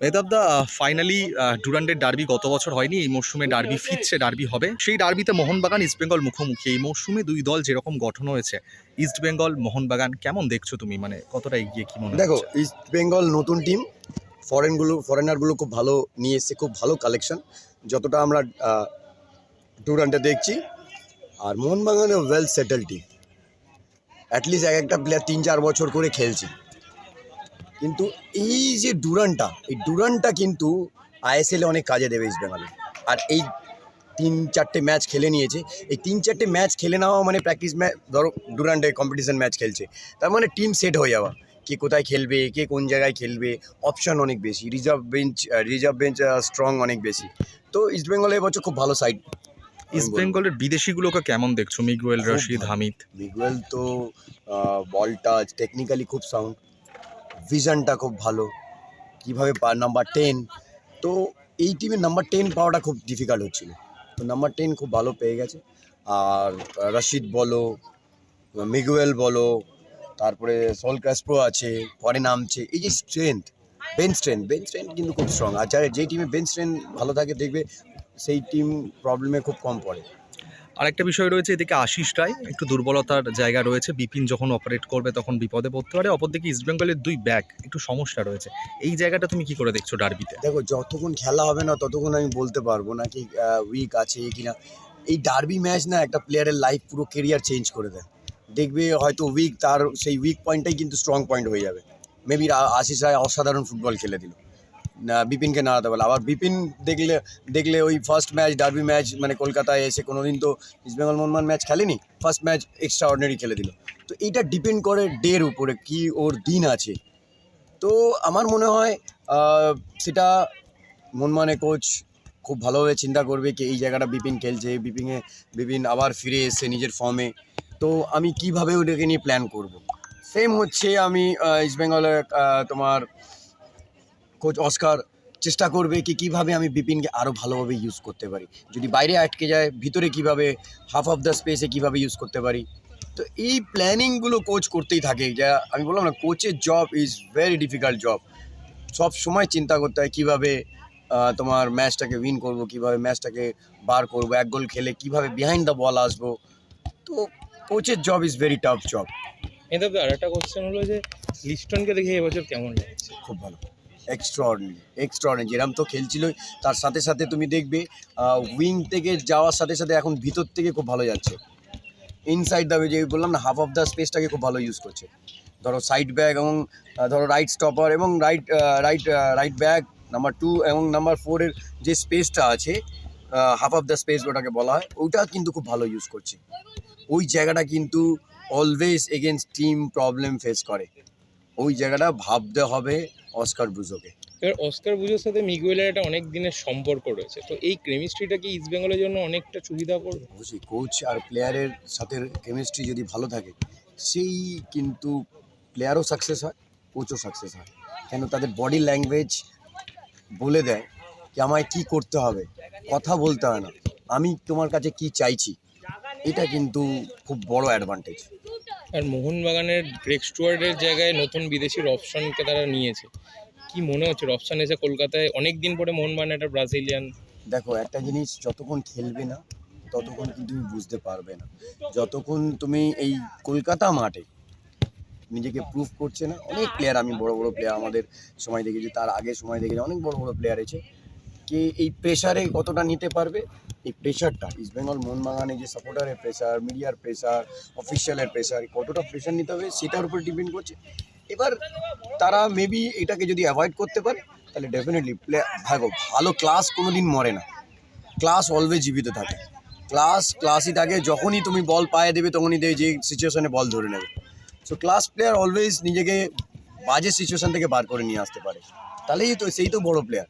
মেহতাব দা ফাইনালি ডুরান্ডের ডার্বি গত বছর হয়নি এই মরশুমে ডার্বি ফিরছে ডার্বি হবে। সেই ডার্বিতে মোহনবাগান ইস্টবেঙ্গল মুখোমুখি। এই মরশুমে দুই দল যেরকম গঠন হয়েছে ইস্টবেঙ্গল মোহনবাগান কেমন দেখছ তুমি? মানে কতটা এগিয়ে কি মনে দেখো হচ্ছে? ইস্ট বেঙ্গল নতুন টিম ফরেনগুলো ফরেনারগুলো খুব ভালো নিয়ে এসছে খুব ভালো কালেকশন যতটা আমরা টুরান্টে দেখছি আর মোহনবাগানে well settle team at least এক একটা প্লেয়ার তিন চার বছর করে খেলছে। কিন্তু এই যে ডুরানটা এই ডুরানটা কিন্তু আইএসএলে অনেক কাজে দেবে ইস্ট বেঙ্গলে আর এই তিন চারটে ম্যাচ খেলে নিয়েছে। এই তিন চারটে ম্যাচ খেলে নেওয়া মানে প্র্যাকটিস ম্যাচ ধরো ডুরান্টে কম্পিটিশন ম্যাচ খেলছে। তার মানে টিম সেট হয়ে যাওয়া। কে কোথায় খেলবে কে কোন জায়গায় খেলবে অপশন অনেক বেশি। Reserve bench reserve bench strong অনেক বেশি। তো ইস্টবেঙ্গলে এবছর খুব ভালো সাইড ইস্টবেঙ্গলের বিদেশিগুলোকে কেমন দেখছ? মিগুয়েল রশিদ হামিদ মিগুয়েল তো বল টাচ টেকনিক্যালি খুব সাউন্ড ভিশনটা খুব ভালো, কীভাবে পা নাম্বার টেন তো এই টিমের নাম্বার টেন পাওয়াটা খুব ডিফিকাল্ট হচ্ছিল। তো নাম্বার টেন খুব ভালো পেয়ে গেছে। আর রশিদ বলো, মিগুয়েল বলো, তারপরে সল ক্যাসপ্রো আছে, পরে নামছে, এই যে strength bench strength bench strength কিন্তু খুব স্ট্রং আর যে টিমে বেঞ্চ স্ট্রেংথ ভালো থাকে, দেখবে সেই টিম প্রবলেমে খুব কম পড়ে। আরেকটা বিষয় রয়েছে, এদিকে আশিস রায়, একটু দুর্বলতার জায়গা রয়েছে। বিপিন যখন অপারেট করবে, তখন বিপদে পড়তে পারে। অপরদিকে ইস্টবেঙ্গলের দুই ব্যাক একটু সমস্যা রয়েছে। এই জায়গাটা তুমি কি করে দেখছ ডার্বিতে দেখো, যতক্ষণ খেলা হবে না, ততক্ষণ আমি বলতে পারব না কি উইক আছে কি না। এই ডার্বি ম্যাচ না, একটা প্লেয়ারের লাইফ পুরো কেরিয়ার চেঞ্জ করে দেয়। দেখবে হয়তো উইক তার সেই উইক পয়েন্টটাই কিন্তু স্ট্রং পয়েন্ট হয়ে যাবে। মেবি আশিস রায় অসাধারণ ফুটবল খেলে দিল। বিপিনকে নাড়াতে পারল আবার বিপিন দেখলে দেখলে ওই ফার্স্ট ম্যাচ ডার্বি ম্যাচ মানে কলকাতায় এসে কোনোদিন তো ইস্টবেঙ্গল মোহনবাগান ম্যাচ খেলেনি ফার্স্ট ম্যাচ এক্সট্রা অর্ডিনারি খেলে দিল। তো এইটা ডিপেন্ড করে ডের উপরে কি ওর দিন আছে। তো আমার মনে হয় সেটা মনমানে কোচ খুব ভালোভাবে চিন্তা করবে কি এই জায়গাটা বিপিন খেলছে, বিপিনে, বিপিন আবার ফিরে এসে নিজের ফর্মে তো আমি কীভাবে ওটাকে নিয়ে প্ল্যান করব। সেম হচ্ছে আমি ইস্টবেঙ্গলের তোমার কোচ অস্কার চেষ্টা করবে কি কীভাবে আমি বিপিনকে আরও ভালোভাবে ইউজ করতে পারি? যদি বাইরে আটকে যায় ভিতরে কীভাবে হাফ অফ দ্য স্পেসে কীভাবে ইউজ করতে পারি? তো এই প্ল্যানিংগুলো কোচ করতেই থাকে। যা আমি বললাম না কোচের job is very difficult job সব সময় চিন্তা করতে হয় কীভাবে তোমার ম্যাচটাকে উইন করব কীভাবে ম্যাচটাকে বার করব এক গোল খেলে কীভাবে বিহাইন্ড দ্য বল আসব। তো কোচের job is very tough job এটা আর একটা কোশ্চেন হলো যে লিস্টনকে দেখে এবছর কেমন লাগছে? খুব ভালো। এক্সট্রা অর্ডিনারি এক্সট্রা অর্ডিনারি যেরকম তো খেলছিলই, তার সাথে সাথে তুমি দেখবে উইং থেকে যাওয়ার সাথে সাথে এখন ভিতর থেকে খুব ভালো যাচ্ছে। ইনসাইড দ্য যে বললাম না হাফ অফ দ্য স্পেসটাকে খুব ভালো ইউজ করছে। ধরো সাইড ব্যাগ এবং ধরো রাইট স্টপার এবং right right right back number two এবং নাম্বার ফোরের যে স্পেসটা আছে হাফ অফ দ্য স্পেস ওটাকে বলা হয়, ওইটা কিন্তু খুব ভালো ইউজ করছে। ওই জায়গাটা কিন্তু always against team problem face করে। ওই জায়গাটা ভাবতে হবে অস্কার ব্রুজোকে এবার অস্কার বুঝোর সাথে মিগুয়েলের একটা অনেক দিনের সম্পর্ক রয়েছে। তো এই কেমিস্ট্রিটা কি ইস্ট বেঙ্গলের জন্য অনেকটা সুবিধা করবে? অবশ্যই কোচ আর প্লেয়ারের সাথে কেমিস্ট্রি যদি ভালো থাকে সেই কিন্তু প্লেয়ারও সাকসেস হয় কোচও সাকসেস হয়। কেন তাদের বডি ল্যাঙ্গুয়েজ বলে দেয় যে আমায় কি করতে হবে কথা বলতে হয় না। আমি তোমার কাছে কি চাইছি এটা কিন্তু খুব বড় অ্যাডভান্টেজ আর মোহনবাগানের গ্রেক স্টুয়ার্ডের জায়গায় নতুন বিদেশির অপশনকে তারা নিয়েছে। কি মনে হচ্ছে? অপশন এসে কলকাতায় অনেক দিন পরে মোহনবাগান, একটা ব্রাজিলিয়ান। দেখো, একটা জিনিস যতক্ষণ খেলবে না, ততক্ষণ কিন্তু তুমি বুঝতে পারবে না। যতক্ষণ তুমি এই কলকাতা মাঠে নিজেকে প্রুফ করছে না, অনেক প্লেয়ার আমি বড় বড় প্লেয়ার আমাদের সময় দেখেছি, তার আগে সময় দেখেছি, অনেক বড় বড় প্লেয়ার আছে কে এই প্রেশারে কতটা নিতে পারবে, এই প্রেশারটা ইস্ট ইস্টবেঙ্গল মোহনবাগানে যে সাপোর্টারের প্রেশার মিডিয়ার প্রেশার অফিসিয়ালের প্রেশার কতটা প্রেশার নিতে হবে সেটার উপর ডিপেন্ড করছে। এবার তারা মেবি এটাকে যদি অ্যাভয়েড করতে পারে, তাহলে ডেফিনেটলি প্লে ভাগো ভালো ক্লাস কোনো দিন মরে না। ক্লাস অলওয়েজ জীবিত থাকে। ক্লাস ক্লাসই থাকে, যখনই তুমি বল পায়ে দেবে, তখনই দেবে যে সিচুয়েশনে বল ধরে নেবে। সো ক্লাস প্লেয়ার অলওয়েজ নিজেকে বাজে সিচুয়েশান থেকে বার করে নিয়ে আসতে পারে। তাহলেই তো, সেই তো বড় প্লেয়ার